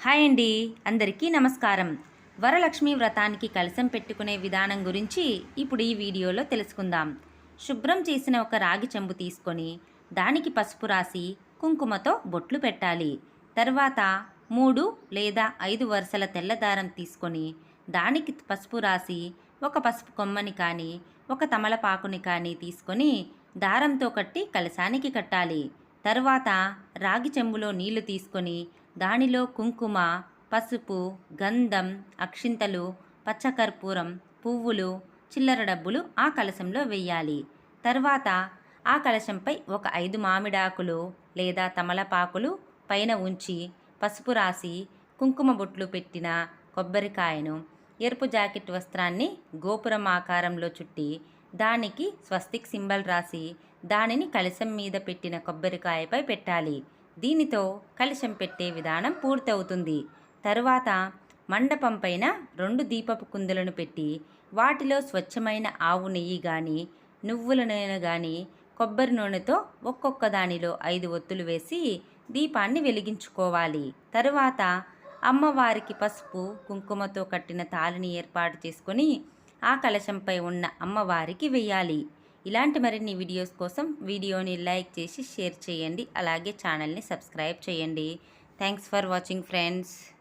Hi అండి అందరికీ నమస్కారం. వరలక్ష్మి వ్రతానికి కలశం పెట్టుకునే విధానం గురించి ఇప్పుడు ఈ వీడియోలో తెలుసుకుందాం. శుభ్రం చేసిన ఒక రాగి చెంబు తీసుకొని దానికి పసుపు రాసి కుంకుమతో బొట్లు పెట్టాలి. తర్వాత మూడు లేదా ఐదు వరుసల తెల్లదారం తీసుకొని దానికి పసుపు రాసి ఒక పసుపు కొమ్మని కానీ ఒక తమలపాకుని కానీ తీసుకొని దారంతో కట్టి కలశానికి కట్టాలి. తరువాత రాగి చెంబులో నీళ్ళు తీసుకొని దానిలో కుంకుమ పసుపు గంధం అక్షింతలు పచ్చకర్పూరం పువ్వులు చిల్లర డబ్బులు ఆ కలశంలో వెయ్యాలి. తర్వాత ఆ కలశంపై ఒక ఐదు మామిడాకులు లేదా తమలపాకులు పైన ఉంచి పసుపు రాసి కుంకుమ బొట్లు పెట్టిన కొబ్బరికాయను ఎరుపు జాకెట్ వస్త్రాన్ని గోపురం ఆకారంలో చుట్టి దానికి స్వస్తిక్ సింబల్ రాసి దానిని కలశం మీద పెట్టిన కొబ్బరికాయపై పెట్టాలి. దీనితో కలశం పెట్టే విధానం పూర్తవుతుంది. తరువాత మండపం పైన రెండు దీపపు కుందులను పెట్టి వాటిలో స్వచ్ఛమైన ఆవు నెయ్యి కానీ నువ్వుల నూనె కానీ కొబ్బరి నూనెతో ఒక్కొక్క దానిలో ఐదు ఒత్తులు వేసి దీపాన్ని వెలిగించుకోవాలి. తరువాత అమ్మవారికి పసుపు కుంకుమతో కట్టిన తాళిని ఏర్పాటు చేసుకొని ఆ కలశంపై ఉన్న అమ్మవారికి వెయ్యాలి. ఇలాంటి మరిన్ని వీడియోస్ కోసం వీడియోని లైక్ చేసి షేర్ చేయండి. అలాగే ఛానల్ని సబ్స్క్రైబ్ చేయండి. Thanks for watching friends.